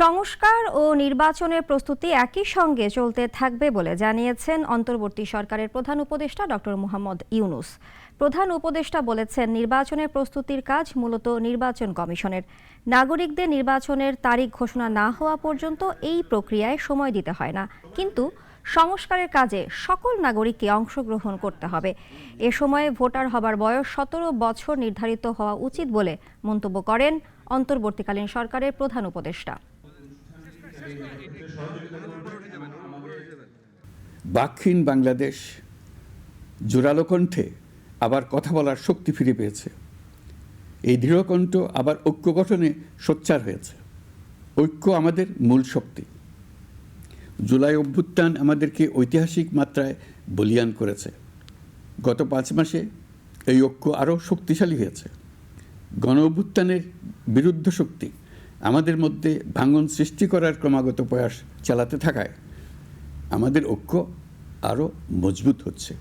সংস্কার ও নির্বাচনের প্রস্তুতি একই সঙ্গে চলতে থাকবে বলে জানিয়েছেন অন্তর্বর্তী সরকারের প্রধান উপদেষ্টা ডক্টর মোহাম্মদ ইউনুস। প্রধান উপদেষ্টা বলেছেন, নির্বাচনের প্রস্তুতির কাজ মূলত নির্বাচন কমিশনের। নাগরিকদের নির্বাচনের তারিখ ঘোষণা না হওয়া পর্যন্ত এই প্রক্রিয়ায় সময় দিতে হয় না। কিন্তু সংস্কারের কাজে সকল নাগরিককে অংশগ্রহণ করতে হবে। এ সময়ে ভোটার হবার বয়স সতেরো বছর নির্ধারিত হওয়া উচিত বলে মন্তব্য করেন অন্তর্বর্তীকালীন সরকারের প্রধান উপদেষ্টা। বাকহীন বাংলাদেশ জোরালো কণ্ঠে আবার কথা বলার শক্তি ফিরে পেয়েছে। এই দৃঢ়কণ্ঠ আবার ঐক্য গঠনে সোচ্চার হয়েছে। ঐক্য আমাদের মূল শক্তি। জুলাই অভ্যুত্থান আমাদেরকে ঐতিহাসিক মাত্রায় বলিয়ান করেছে। গত পাঁচ মাসে এই ঐক্য আরও শক্তিশালী হয়েছে। গণ অভ্যুত্থানের বিরুদ্ধ শক্তি আমাদের মধ্যে ভাঙন সৃষ্টি করার ক্রমাগত প্রয়াস চালাতে থাকায় আমাদের ঐক্য আরও মজবুত হচ্ছে।